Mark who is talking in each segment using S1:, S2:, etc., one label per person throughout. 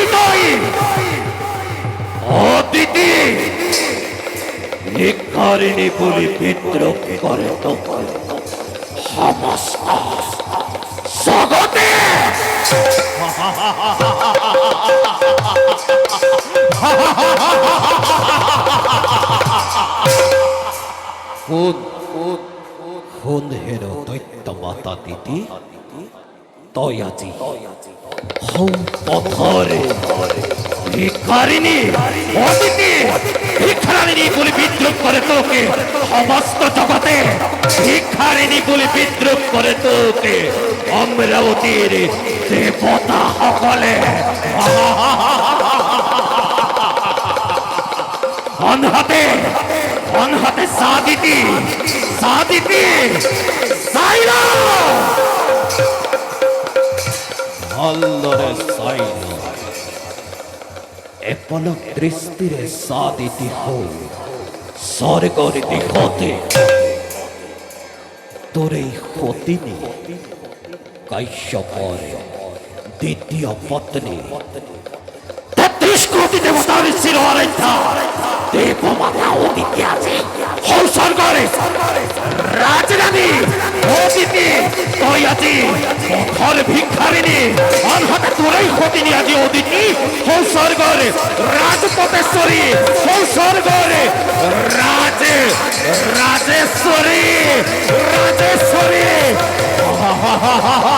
S1: ভিখারিণী তুই অদিতি ভিখারিণী বিদ্রোহ করে তো। সমস্ত জগতে কোন কোন হেরো দৈত্য মাতা দিদি আজি হৌ পথরে ভিখারিণী অদিতি ভিখারিণী বলে বিদ্রোহ করে তোকে। সমস্ত জগতে ভিখারিণী বলে বিদ্রোহ করে তোকে। অমরাবতীর দেবতা সকলে। অনহাতে অনহাতে সাদিতি সাদিতি allora sai এপলক দৃষ্টিরে সাদিতি হো স্বর্গরে দিগতে তোরে হতিনি। কাশ্যপর দ্বিতীয় পত্নী। তেত্রিশ কোটি দেবতার শিরোরেখা দেব মাতা অদিতি আছে। হল স্বর্গরে। রাজরানী অদিতি তুই আজি পথর ভিক্ষারিণী, অনহতে তোরাই হতিনি আজি অদিতি হল স্বর্গর রাজপতেশ্বরী হল স্বর্গর রাজ, রাজেশ্বরী রাজেশ্বরী।
S2: বন্ধ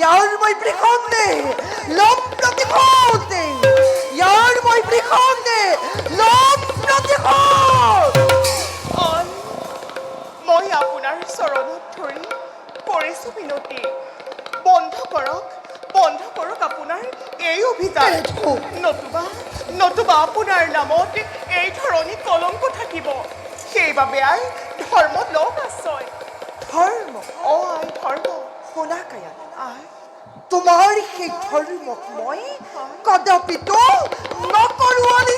S2: ইয়াৰ মই বৃষন্দে লম প্ৰতিশোধ ইয়াৰ মই বৃষন্দে লম প্ৰতিশোধ
S3: অন মই আপোনাৰ চৰণত ধৰি কৰিছো বিনতি। বন্ধ কৰক বন্ধ কৰক আপোনাৰ এই অভিযান। নতুবা নতুবা আপোনাৰ নামত এই ধৰণী কলংক থাকিব। সেইবাবে আই ধৰ্মত লগ আশ্ৰয়।
S2: ধৰ্ম?
S3: অ আই ধৰ্ম
S2: শুনা কায়া তোমাৰ সেই ধৰ্মক মই কদাপিতো নকৰোৱালি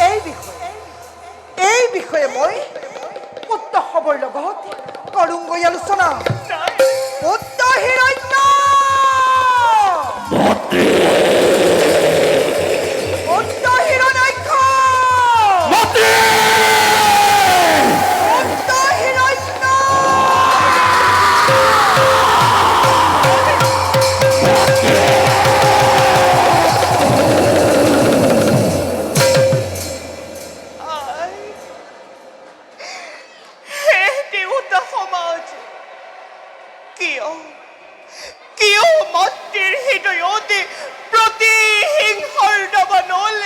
S2: এই বিষয়ে এই বিষয়ে মই পুত্ৰ সবৰ লগত কৰোঁগৈ আলোচনা
S3: কিয় কিয় মাতৃৰ হৃদয়তে প্ৰতিহিংসাৰ দাবানল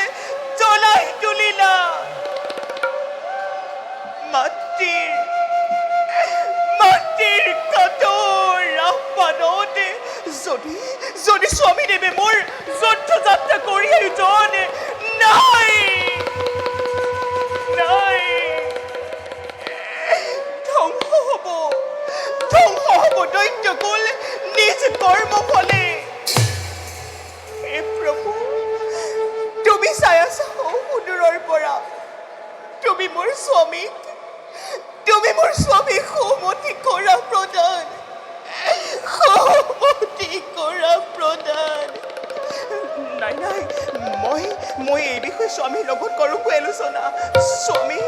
S3: জ্বলাই তুলিলা মাতৃৰ মাতৃৰ যদি যদি স্বামীদেৱে মোৰ যুদ্ধ যাত্ৰা কৰি আয়োজন নাই চাই আছা পৰা তুমি মোৰ স্বামীক তুমি মোৰ স্বামীক সুমতি কৰা প্ৰদান সুমতি কৰা প্ৰদান নাই নাই মই মই এই বিষয়ে স্বামীৰ লগত কৰোঁ আলোচনা স্বামী